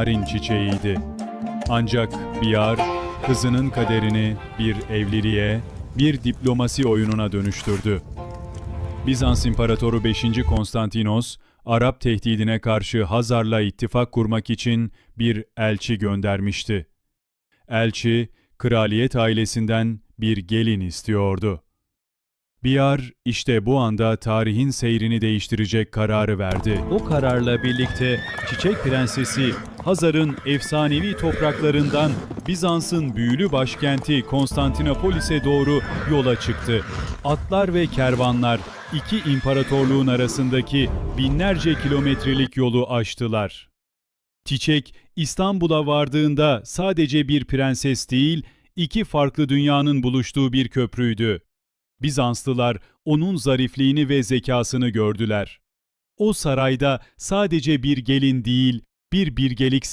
Narin çiçeğiydi. Ancak Biyar, kızının kaderini bir evliliğe, bir diplomasi oyununa dönüştürdü. Bizans İmparatoru 5. Konstantinos, Arap tehdidine karşı Hazar'la ittifak kurmak için bir elçi göndermişti. Elçi, kraliyet ailesinden bir gelin istiyordu. Biyar işte bu anda tarihin seyrini değiştirecek kararı verdi. O kararla birlikte Çiçek Prensesi Hazar'ın efsanevi topraklarından Bizans'ın büyülü başkenti Konstantinopolis'e doğru yola çıktı. Atlar ve kervanlar iki imparatorluğun arasındaki binlerce kilometrelik yolu aştılar. Çiçek İstanbul'a vardığında sadece bir prenses değil, iki farklı dünyanın buluştuğu bir köprüydü. Bizanslılar onun zarifliğini ve zekasını gördüler. O sarayda sadece bir gelin değil, bir bilgelik